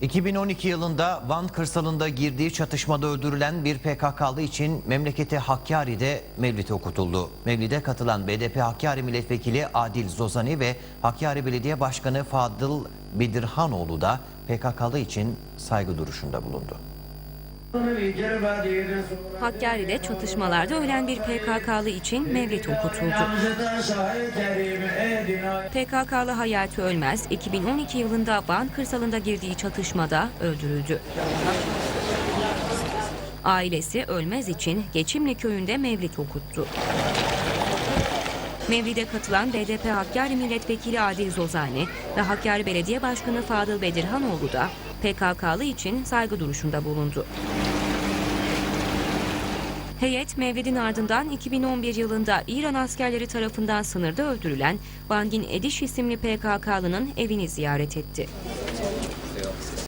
2012 yılında Van kırsalında girdiği çatışmada öldürülen bir PKK'lı için memleketi Hakkari'de mevlid okutuldu. Mevlide katılan BDP Hakkari Milletvekili Adil Zozani ve Hakkari Belediye Başkanı Fadıl Bedirhanoğlu da PKK'lı için saygı duruşunda bulundu. Hakkari'de çatışmalarda ölen bir PKK'lı için mevlid okutuldu. PKK'lı Hayati Ölmez 2012 yılında Van kırsalında girdiği çatışmada öldürüldü. Ailesi Ölmez için Geçimli köyünde mevlid okuttu. Mevlide katılan BDP Hakkari Milletvekili Adil Zozani ve Hakkari Belediye Başkanı Fadıl Bedirhanoğlu da PKK'lı için saygı duruşunda bulundu. Heyet Mevlid'in ardından 2011 yılında İran askerleri tarafından sınırda öldürülen Bangin Ediş isimli PKK'lının evini ziyaret etti.